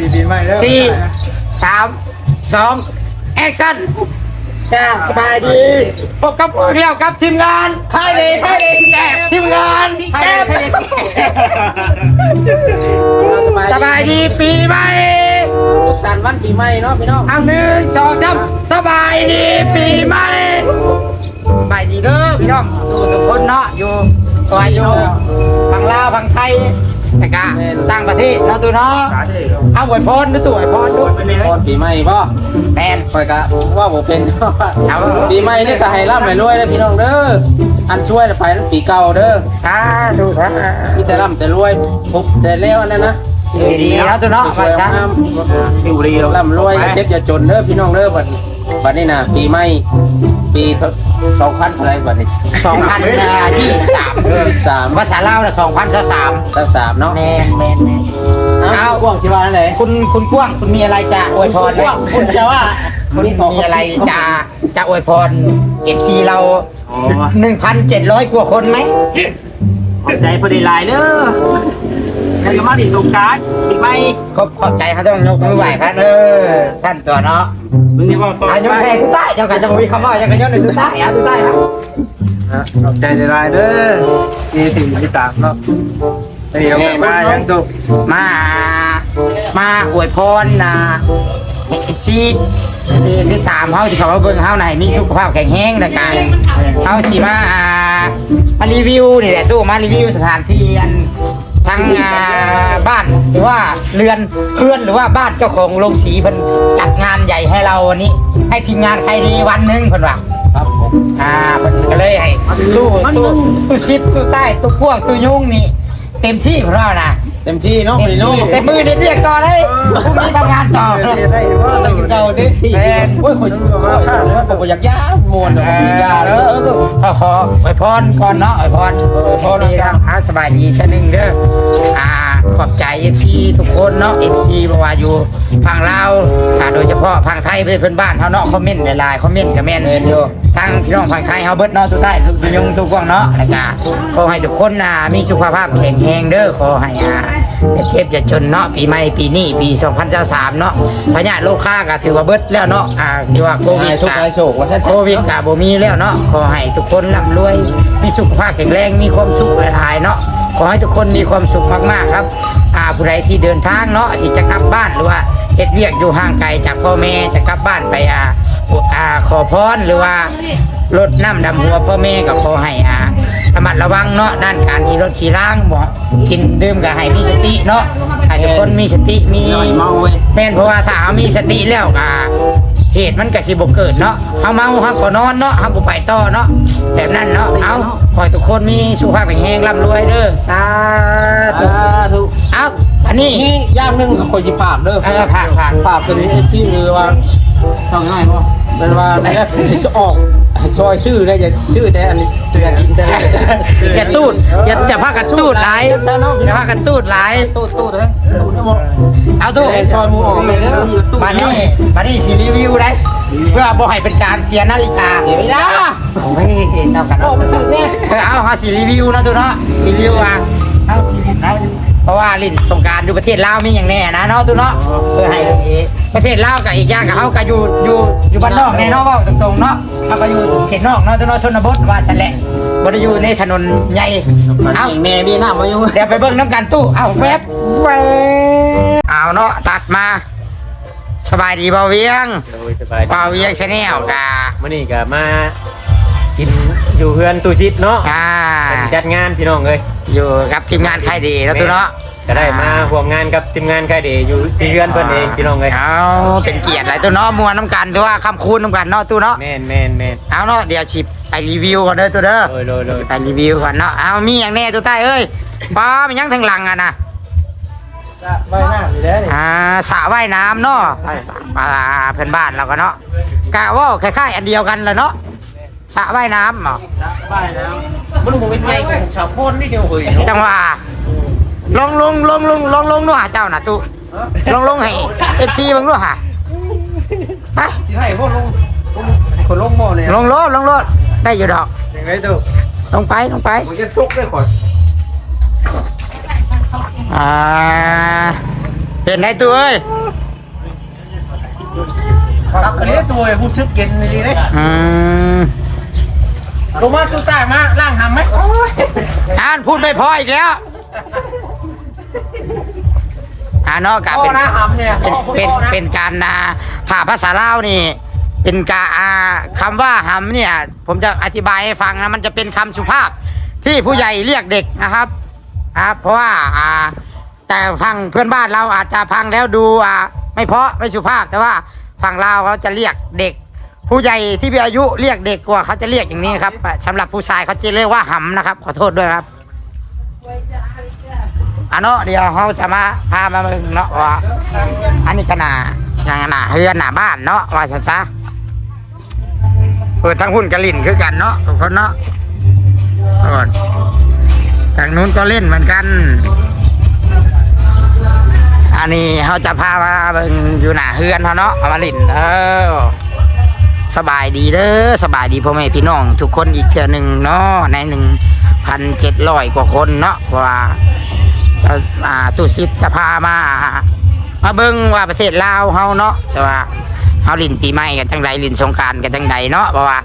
ดีดีไม่เด้อสี่สามสองแอคชั่นจ้าสบายดีพบกับพวกเรากับทีมงานค่ายเลยค่ายเลยพี่แก้ทีมงานพี่แก้สบายดีปีใหม่สุขสันต์วันปีใหม่เนาะพี่น้องเอาหนึ่งสองสามสบายดีปีใหม่สบายดีเด้อพี่น้องทุกทุกคนเนาะอยู่ตัวอยู่ฝั่งลาวฝั่งไทย แต่กะต่างประเทศเนาะตัวเนาะเอาอวยพรด้วยตัวอวยพรด้วยพรปีใหม่ป่ะแมนคอยกะว่าผมเป็นเอาปีใหม่นี่ก็ให้ร่ำให้รวยเลยพี่น้องเด้ออันช่วยไปปีเก่าเด้อสาธุสามีแต่ร่ำแต่รวยปุ๊บแต่แล้วอันนั้นนะธุดีๆเนาะตัวเนาะสวยจ้ะๆงามอยู่เรียวร่ำรวยอย่าเจ็บอย่าจนเด้อพี่น้องเด้อบัดบัดนี้นะปีใหม่ ปีสองพันเท่าไหรบัดนี้สองพันยี่สิบสามสิบสามภาษาลาวน่ะสองพันสามสามสามเนาะแมนแมนแมนเอาว่างชิวาไหนคุณคุณกว้างคุณมีอะไรจะอวยพรไหมคุณจะว่าคุณมีอะไรจะจะอวยพรเอฟซีเราหนึ่งพันเจ็ดร้อยกว่าคนไหมขอบใจพอดีหลายเด้อ แล้วก็มาดิสงกรารปีใหม่ขอบขอบใจเขาต้องยกมือไหวครับเออท่านตัวเนาะมึงนี่ว่าต่ออายุแพงทุกใต้เจ้ากันจะมีคำว่าจะกันย้อนหนึ่งทุกใต้เอาทุกใต้ครับขอบใจหลายเด้อที่ถึงที่ตามเนาะเดี๋ยวมายังตุกมา มาอวยพรนะซีที่ที่ตามเขาที่เขาเบิ่งเขาไหนมีสุขภาพแข็งแรงนะกันเขาสิมาอ่ามารีวิวนี่แหละตู้มารีวิวสถานที่อัน ทางอ่าบ้านหรือว่าเรือนเรือนหรือว่าบ้านเจ้าของโรงสีเพิ่นจัดงานใหญ่ให้เราวันนี้ ให้ทีมงานใครดีวันหนึ่งเพิ่นว่า ครับผมอ่าเพิ่นก็เลยให้ตู้ตู้ตู้ชิดตู้ใต้ตู้พ่วงตู้ยุ่งนี่ เต็มที่เพิ่นว่านะเต็มที่เนาะเต็มพี่น้องที่เต็มมือนี่เรียกต่อเลยพรุ่งนี้ทำงานต่อ ได้ว่าตั้งแต่เก่าดิที่แม่น โอ้ยคนว่าข้าเลยว่าผมอยากยาว มวนเอเนาะผมยาอเลเอยอขอขออวยพรก่อนเนาะอวยพรอวยพรดีครับอ่าสบายดีแค่นึงเด้ออ่าขอบใจเอฟซีทุกคนเนาะเอฟซีบอกว่าอยู่พังลาวอ่าโดยเฉพาะพังไทยเพื่อนบ้านเขาเนาะคอมเมนต์หลายๆคอมเมนต์กับแม่นเห็นอยู่ทางพี่น้องพังไทยเขาเบิดเนาะทุกท่านทุกยงทุกกวางเนาะแล้วก็ขอให้ทุกคนน่ะมีสุขภาพแข็งแรงเด้อขอให้อ่า อย่าเจ็บอย่าจนเนาะปีใหม่ปีนี้ปี 2023เนาะพญาโลคาก็ถือว่าเบิดแล้วเนาะอ่าที่ว่าโควิดทุกก็ข์ไรโศกว่าฉันโควิดกะบ่มีแล้วเนาะขอให้ทุกคนร่ำรวย มีสุขภาพแข็งแรงมีความสุขหลายๆเนาะขอให้ทุกคนมีความสุขมากๆครับอ่าผู้ใดที่เดินทางเนาะที่จะกลับบ้านหรือว่าเฮ็ดเวียกอยู่ห่างไกลจากพ่อแม่จะกลับบ้านไปอ่าอ่าขอพรหรือว่ารดน้ำดำหัวพ่อแม่ก็ขอให้อ่าระ มัดระวังเนาะด้านการขี่รถขี่ล้างบ่กินดื่มก็ให้มีสติเนาะให้ทุกคนมีสติมีหน่อยเมาเว้ยแม่นเพราะว่าถ้าเขามีสติแล้วอ่าเหตุมันก็สิบ่เกิดเนาะเฮาเมาเฮาก็นอนเนาะเฮาบ่ไปต่อเนาะแบบนั้นเนาะเอาขอให้ทุกคนมีสุขภาพแข็งแรงร่ำรวยเด้อสาธุทุกเอาอันนี้นี่อย่างหนึงกับคนสิภาพเด้อเออผ่านผ่านภาพตัวนี้ที่คือว่าช่องง่ายป่ะเป็นว่าเนี่ยจะออก ซอยชื่อได้จะชื่อแต่อันนี้ตัวกินแต่ละอย่าตูดอย่าอย่าพากันตูดหลายอย่าพากันตูดหลายตู้ตู้เลยตู้ได้หมดเอาตูดแต่ซอยหมูออกไปเด้อมานี่มานี่สิรีวิวได้เพื่อบ่ให้เป็นการเสียนาฬิกาเดี๋ยวไม่ได้โอ้ยเท่ากันโอ้เนาะมันชื่อเนี่ยเออเอาหาสิรีวิวนะตัวเนาะรีวิวอะเอาสิเอา เพราะว่าลินสงกรารอยู่ประเทศลาวมีอย่างแน่นะเนาะตัวเนาะเพื่อให้ประเทศลาวกับอีกอย่างกับเขาก็อยู่อยู่อยู่บ้านนอกแน่เนาะเว่าตรงๆเนาะเขาก็อยู่เขตนอกเนาะตัวเนาะชนบทว่าสั่นแหละบ่ได้อยู่ในถนนใหญ่เอาเอาแม่มีหน้ามาอยู่เดี๋ยวไปเบิ่งน้ำกันตู้เอาแวบแวบเอาเนาะตัดมา สบายดีเบาเวียงโดยสบายเบาเวียงชาแนลกามื่อนี้ก็มากิน อยู่เพื่อนตูชิดเนาะอ่าจัดงานพี่น้องเลยอยู่กับทีมงานใครดีแล้วตัวเนาะก็ได้มาห่วงงานกับทีมงานใครเดอยู่ที่เพื่อนเพื่อนเองพี่น้องเลยเอาเป็นเกียรติหลายตัวเนาะมวนน้ำกันถือว่าคำคูณน้ำกันเนาะตัวเนาะแมนแมนแมนเอาเนาะเดี๋ยวฉิบไปรีวิวก่อนเด้อตัวเด้อโดยโดยโดยไปรีวิวก่อนเนาะเอามีอย่างแน่ตัวใต้เอ้ยป้ามันยังทางหลังอะนะใบหน้าอยู่แล้วนี่อ่าสระว่ายน้ำเนาะไปสระปลาเพื่อนบ้านเราก็เนาะกะว่าคล้ายๆอันเดียวกันเลยเนาะ สระว่ายน้ำเหรอไปนะมันบ่เป็นไงของชาวโพนนี่เดียวเฮ้ยจังหวะลงลงลงลงลงลงด้วยเจ้าน่ะตู้ลงลงให้เอฟซีเบิ่งด้วยฮะไปที่ให้พวกลงคนลงหม้อเนี่ยลงโลดลงโลดได้อยู่ดอกยังไงตู้ลงไปลงไปผมจะตุกได้ก่อนอ่าเป็นได้ตัวเอ้ยเอากระเลี้ยตัวผู้ซึกเย็นดีเลยอืม ลงมาตู้ใต้มาล่างหำไหมอ่านพูดไม่พออีกแล้วอ่าเนาะกะพ่อเป็น นะหำเนี่ยเป็นพ่อเป็นพ่อนะเป็นการนาถ้าภาษาลาวนี่ เป็นกาอาคำว่าหำเนี่ย ผมจะอธิบายให้ฟังนะมันจะเป็นคำสุภาพที่ผู้ใหญ่เรียกเด็กนะครับครับเพราะว่าอ่า แต่ฟังเพื่อนบ้านเราอาจจะพังแล้วดูอ่าไม่เพราะไม่สุภาพแต่ว่าฝั่งลาวเขาจะเรียกเด็ก ผู้ใหญ่ที่มีอายุเรียกเด็กกว่าเขาจะเรียกอย่างนี้ครับสำหรับผู้ชายเขาจะเรียกว่าหำนะครับ ขอโทษด้วยครับอันเนาะเดี๋ยวเขาจะมาพามาเบิ่งเนาะว่าอันนี้ก็น่าอย่างน่าเฮือนหน้าบ้านเนาะว่าซะซะเปิดทั้งหุ้นกระลิ่นคือกันเนาะทุกคนเนาะก่อนทางนู้นก็เล่นเหมือนกัน อันนี้เขาจะพามาเบิ่งอยู่หน้าเฮือนเขาเนาะเอามาลิ่นเออ สบายดีเด้อสบายดีพ่อแม่พี่น้อง ทุกคนอีกเทื่อหนึ่งเนาะในหนึ่งพันเจ็ดร้อยกว่าคนเนาะเพราะว่าอ่าตุสิทธิ์จะพามามาเบิ่งว่าประเทศลาวเฮาเนาะแต่ว่าเฮาลินปีใหม่กันจังใดลินสงกรารกันจังใดเนาะเพราะว่า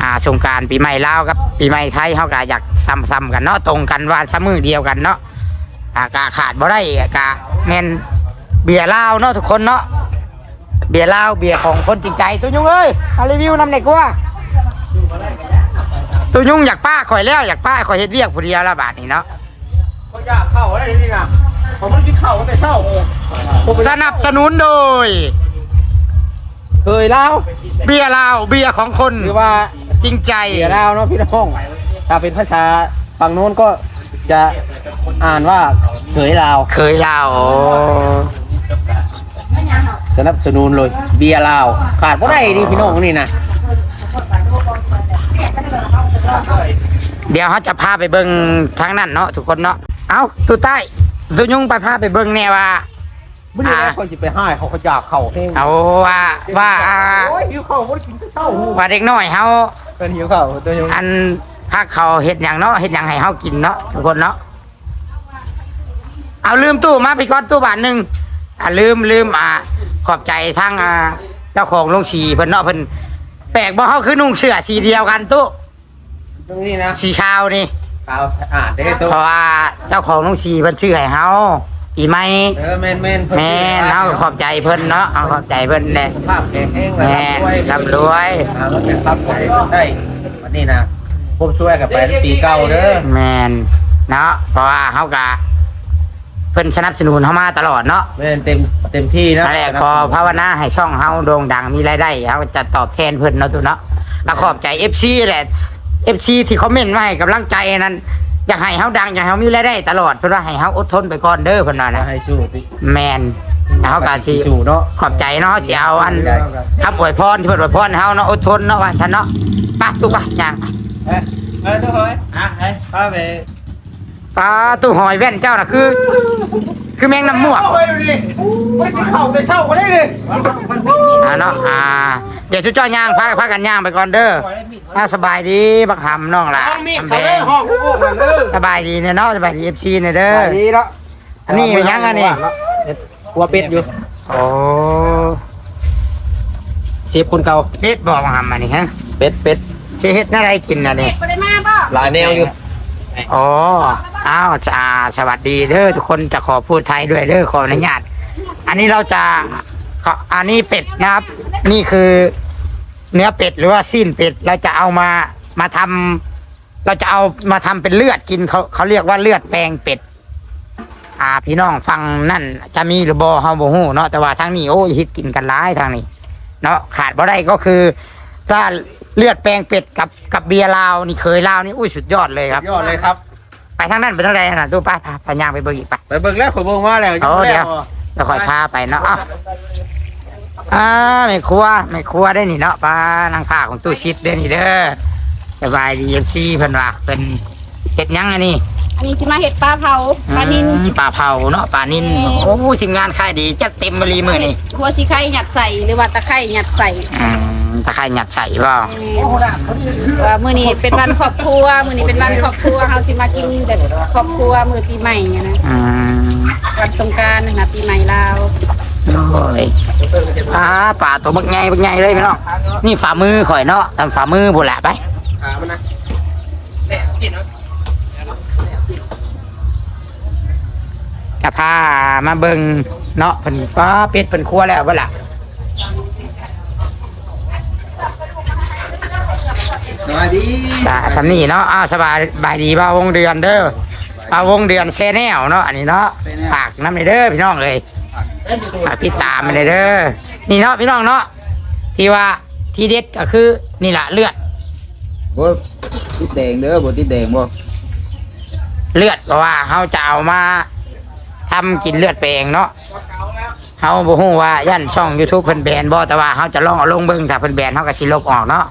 อ่าสงกรารปีใหม่ลาวกับปีใหม่ไทยเฮาก็อยากซ้ำๆกันเนาะตรงกันว่าซ้ำมือเดียวกันเนาะอากาขาดบ่ได้กะแม่นเบียร์ลาวเนาะทุกคนเนาะ เบียร์เหล้าเบียร์ของคนจริงใจตัวยุงเอ้ยมารีวิวนำเด็กว่าตัวยุงอยากป้าข่อยแล้วอยากป้าข่อยเฮ็ดเวียกผู้เดียวละบาทนี่เนาะเขาอยากเข้าได้นี่นะผมมันกินเข้าตั้งแต่เช้าสนับสนุนโดยเคยเล่าเบียร์เหล้าเบียร์ของคนหรือว่าจริงใจเสียเล่าเนาะพี่น้องถ้าเป็นภาษาฝั่งโน้นก็จะอ่านว่าเคยลาวเคยเหล้าส นับสนุนเลย เบียร์ลาวขาดบ่ได้นี่พี่น้องนี่นะเดี๋ยวเขาจะพาไปเบิ่งทางนั้นเนาะทุกคนเนาะเอ้าตัวใต้ตัวยุงไปพาไปเบิ่งแน่ว่าไม่ได้แล้วคนสิไปให้เขาเขาอยากเข้าเองเอาว่าว่าอ่าโอ้ยหิวข้าวบ่ได้กินข้าวว่าเด็กน้อยเฮาเป็นหิวข้าวตัวยุงอันพักเขาเห็ดอย่างเนาะเห็ดอย่างให้เขากินเนาะทุกคนเนาะเอาลืมตู้มาไปก่อนตู้บาทหนึ่งอ่าลืมลืมอ่า ขอบใจทั้งอ่าเจ้าของโรงสีเพิ่นเนาะเพิ่นแปลกบ่เขาคือนุ่งเสื้อสีเดียวกันตู้ตรงนี้นะสีขาวนี่ข้าวอ่านได้ตัวเพราะว่าเจ้าของโรงสีเพิ่นชื่อให้เฮาปีใหม่เออแม่นแม่นแม่นเฮาก็ขอบใจเพิ่นเนาะเอาขอบใจเพิ่นแน่ภาพแข็งแห้งแม่นร่ำรวยอ่าแล้วเป็นภาพใจได้วันนี้นะผมช่วยกับไปปีเก่าเด้อ แม่นเนาะเพราะว่าเฮาก็ เพิ่นสนับสนุนเฮามาตลอดเนาะแม่นเต็มเต็มที่นะนั่นแหละขอภาวนาให้ช่องเฮาโด่งดังมีรายได้เฮาจะตอบแทนเพิ่นเนาะตุเนาะแล้วขอบใจ FC แหละ FC ที่คอมเมนต์มาให้กำลังใจนั้นอยากให้เฮาดังอยากให้เฮามีรายได้ตลอดเพิ่นว่าให้เฮาอดทนไปก่อนเด้อเพิ่นว่ามานะให้สู้ติแมนเฮาก็สิสู้เนาะขอบใจเนาะสิเอาอันคำอวยพรที่เพิ่นอวยพรให้เฮาเนาะอดทนเนาะว่าซั่นเนาะไปทุกป่ะย่างเอ้ยเอ้ยทุกคนอะเอ้ยพาไป ปลาตู้หอยแว่นเจ้าน่ะคือ คือแมงน้ำมวกเอาไปดูดิไม่กินข้าวแต่เช้าก็ได้เลยอ่าเนาะอ่าเดี๋ยวชุดเจ้าย่างพาพากันย่างไปก่อนเด้ออ่าสบายดีบักหำน้องล่ะมีดทำเขาแดเลยงห้องกูบอกมันเลยสบายดีเนี่ยเนาะสบายดีเอฟซีเนี่ยเด้อดีแล้วอันนี้เป็นยังอันนี้หัวเป็ดอยู่โอ้เสียบคนเก่าเป็ดบอกบักหำอันนี้ฮะเป็ดเป็ดสิเฮ็ดอะไรกินอันนี้ไปได้มาป่ะหลายแนวอยู่ อ๋ออ้าวจ้าสวัสดีเด้อทุกคนจะขอพูดไทยด้วยเด้อขออนุญาต อันนี้เราจะขออันนี้เป็ดนะครับ นี่คือเนื้อเป็ดหรือว่าสิ้นเป็ด เราจะเอามามาทำเราจะเอามาทำเป็นเลือดกินเขาเขาเรียกว่าเลือดแปลงเป็ด อ่าพี่น้องฟังนั่น จะมีหรือบอเฮาบ่ฮู้เนาะแต่ว่าทางนี้โอ้ยฮิตกินกันหลายทางนี้ เนาะขาดบ่ได้ก็คือถ้า เลือดแปลงเป็ดกับกับเบียร์ลาวนี่เคยลาวนี่อุ้ยสุดยอดเลยครับ ยอดเลยครับ ไปทางนั้นไปทางใดน่ะดูไปพาพาย่างไปเบิ่งอีกไป ไปเบิ่งแล้วขอยเบิ่งว่าแล้วโอ้เดี๋ยวจะคอยพาไปเนาะอ้าวอ่าไม่ครัวไม่ครัวได้นี่เนาะปลานางผ้าของตู้ชิดเด้อนี่เด้อสบายดีเอฟซีเพิ่นว่าเป็นเฮ็ดหยังอันนี้ไออันนี้สิมาเห็ดปลาเผาปลานิน อืมปลาเผาเนาะปลานินอืมโอ้ทีมงานค่ายดีจัดเต็มมารีมือนี่หัวสีไข่หยัดใส่หรือว่าตะไคร่หยัดใส่อืมตะไคร้หยัดใส่เปล่าว่ามื้อนี้เป็นวันครอบครัว มื้อนี้เป็นวันครอบครัวเฮาสิมากินแบบครอบครัวมื้อปีใหม่เนี่ยนะอืมวันสงกรานต์นะปีใหม่ลาวโอ้ยอ่าปลาตัวบักใหญ่บักใหญ่เลยพี่น้องนี่ฝ่ามือข่อยเนาะทำฝ่ามือบุแหละไป จะพามาเบิ่งเนาะเพิ่นป้าเป็ดเพิ่นครัวแล้วบ่ล่ะสวัสดีจ้าสำนี่เนาะอ้าวสบายบายดีบ่าวงเดือนเด้อบ่าวงเดือนแชแนลเนาะอันนี้เนาะฝากน้ำในเด้อพี่น้องเลยฝากติดตามมาเลยเด้อนี่เนาะพี่น้องเนาะที่ว่าที่เด็ดก็คือนี่แหละเลือดบ่ติดแดงเด้อบ่ติดแดงบ่เลือดก็ว่าเฮาจะเอามา ทำกินเลือดแปลงเนาะเฮาบ่ฮู้ว่าย่านช่อง YouTube เพิ่นแบนบ่แต่ว่าเฮาจะลองเอาลงเบิ่งถ้าเพิ่นแบนเฮาก็สิลบออกเนาะ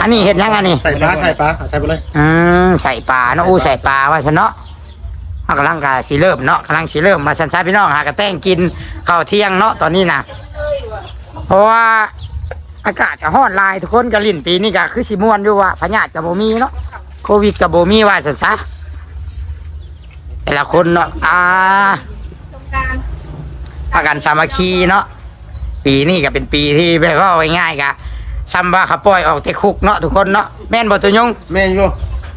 อันนี้เฮ็ดยังอันนี้ใส่ปลาใส่ปลาใส่ไปเลยอืมใส่ปลาเนาะอู้ใส่ปลาว่าซะเนาะเฮากำลังกะสิเริ่มเนาะกำลังสิเริ่มมาสันซาพี่น้องหากระแต้งกินข้าวเที่ยงเนาะตอนนี้นะเพราะว่าอากาศก็ร้อนหลายทุกคนก็ลิ้นปีนี้ก็คือสิม่วนอยู่ว่าพยาธิก็บ่มีเนาะโควิดก็บ่มีว่าซั่นซะ แต่ละคนเนาะอ่าสงกรานต์พากันสามัคคีเนาะปีนี้ก็เป็นปีที่แบบว่าเอาง่ายๆกะซ้ำว่าเขาปล่อยออกแต่คุกเนาะทุกคนเนาะแม่นบ่ตัวยงแม่นอยู่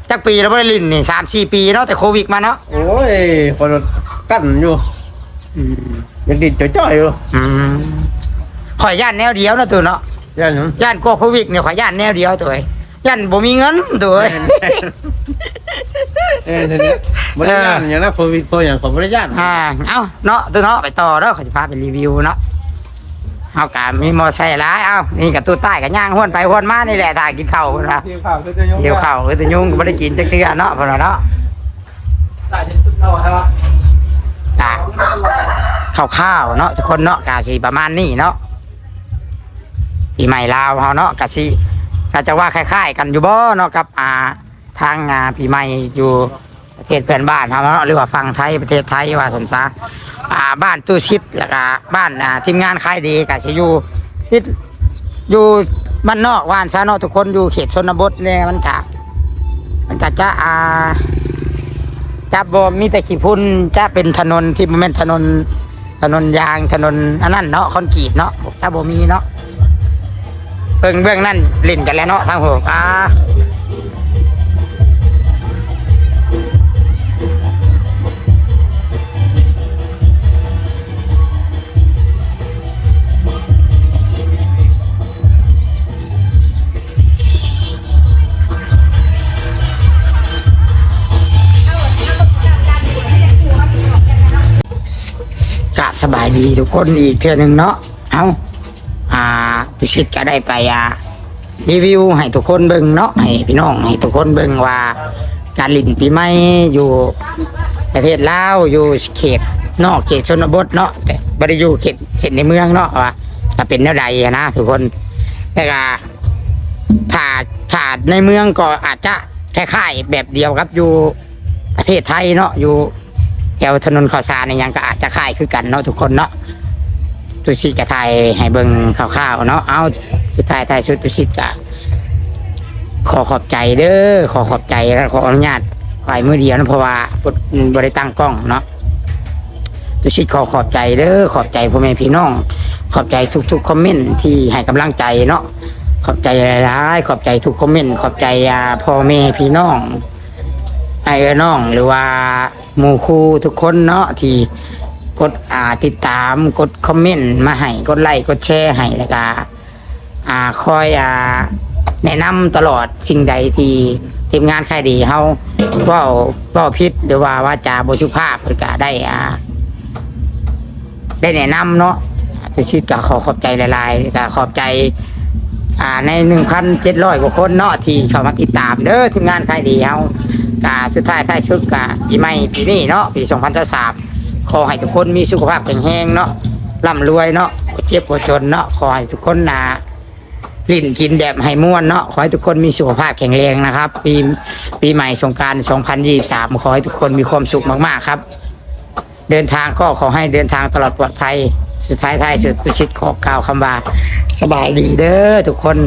จักปีแล้วบ่ได้ลิ้นนี่สามสี่ปีเนาะแต่โควิดมาเนาะโอ้ยคนกั้นอยู่ยังดินจ่อยๆอยู่อืมข่อยย่านแนวเดียวเนาะตัวเนาะ ย่านนั้นย่านกลัวโควิดเนี่ยข่อยย่านแนวเดียวตัวเอ้ยย่านบ่มีเงินตัวเอ้ย เออเนี่ยบ่ได้ย่านอย่างนั้นโควิดโคอย่างของบ่ได้ย่านอ่าเอ้าเนาะตัวเนาะไปต่อเด้อข่อยจะพาไปรีวิวเนาะเฮากะมีมอไซค์หลายเอ้านี่กับตู้ใต้กับย่างห้วนไปห้วนมานี่แหละถ้ากินข้าวพุ่นนะเกี่ข่าวจะยงเกี่ยวข้าวคือตัวยุงก็บ่ได้กินจักเทื่อเนาะพุ่นน่ะเนาะใส่ที่สุดเราครับกะข้าวๆเนาะทุกคนเนาะกะสิประมาณนี้เนาะปีใหม่ลาวเฮาเนาะกะสิก็จะว่าคล้ายๆ กันอยู่บ่เนาะกับอ่า ทางอ่าปีใหม่อยู่ประเทศเพื่อนบ้านเฮาเนาะหรือว่าฝั่งไทยประเทศไทยว่าซั่นซะอ่าบ้านตู้ชิดแล้วก็บ้านอ่าทีมงานขายดีก็สิอยู่ที่อยู่บ้านนอกว่านซะเนาะทุกคนอยู่เขตชนบทเนี่ยมันจะมันจะจะอ่าจะบ่มีแต่ขี้พุ่นจะเป็นถนนที่มันเป็นถนนถนนยางถนนอันนั้นเนาะคอนกรีตเนาะถ้าบ่มีเนาะเบิ่งเบื้องนั่นเล่นกันแล้วเนาะทางหัวอ่า สบายดีทุกคนอีกเทื่อหนึงเนาะเอาอ่าตุชิตก็ได้ไปอ่ารีวิวให้ทุกคนเบิ่งเนาะให้พี่น้องให้ทุกคนเบิ่งว่า การลินปีใหม่อยู่ประเทศลาวอยู่เขตนอกเขตชนบทเนาะแต่บ่ได้อยู่เขตเขตในเมืองเนาะว่าจะเป็นแนวใดนะทุกคนแต่ก็ถ้าถ้าในเมืองก็อาจจะคล้ายๆแบบเดียวกับอยู่ประเทศไทยเนาะอยู่ แถวถนนข้าวสารในยังก็อาจจะคล้ายคือกันเนาะทุกคนเนาะตุชิกะไทยให้เบิ่งคร่าวๆเนาะเอาสุดท้ายท้ายสุดตุชิกะขอขอบใจเด้อขอขอบใจและขออนุญาตฝ่ายมือเดียวนะเพราะว่าบริตั้งกล้องเนาะตุชิขอขอบใจเด้อขอบใจพ่อแม่พี่น้อง ขอบใจทุกๆคอมเมนต์ที่ให้กำลังใจเนาะขอบใจหลายๆขอบใจทุกคอมเมนต์ขอบใจพ่อแม่พี่น้องไอ้เอ้อน้องหรือว่า หมู่คูทุกคนเนาะที่กดอ่าติดตามกดคอมเมนต์มาให้กดไลค์กดแชร์ให้แล้วก็อ่าคอยอ่าแนะนำตลอดสิ่งใดที่ทีมงานใค่ายดีเฮาเว้าเว้าผิดหรือว่าว่าจาบ่สุภาพเพิ่นก็ได้อ่าได้แนะนำเนาะตุชิตก็ขอขอบใจหลายๆก็ขอบใจ อ่าใน 1,700 กว่าคนเนาะที่เข้ามาติดตามเด้อทีมงานใค่ายดีเฮา กาสุดท้ายท้ายชุดกะปีใหม่ปีนี้เนาะปี 2023ขอให้ทุกคนมีสุขภาพแข็งแรงเนาะร่ำรวยเนาะเจ็บบ่จนเนาะขอให้ทุกคนน่ะลิ้นกินแบบให้ม่วนเนาะขอให้ทุกคนมีสุขภาพแข็งแรงนะครับ ปีปีใหม่สงกราร2023 ขอให้ทุกคนมีความสุขมากๆครับ เดินทางก็ขอให้เดินทางตลอดปลอดภัย สุดท้ายท้ายสุดประชิดขอกล่าวคำว่าสบายดีเด้อทุกคน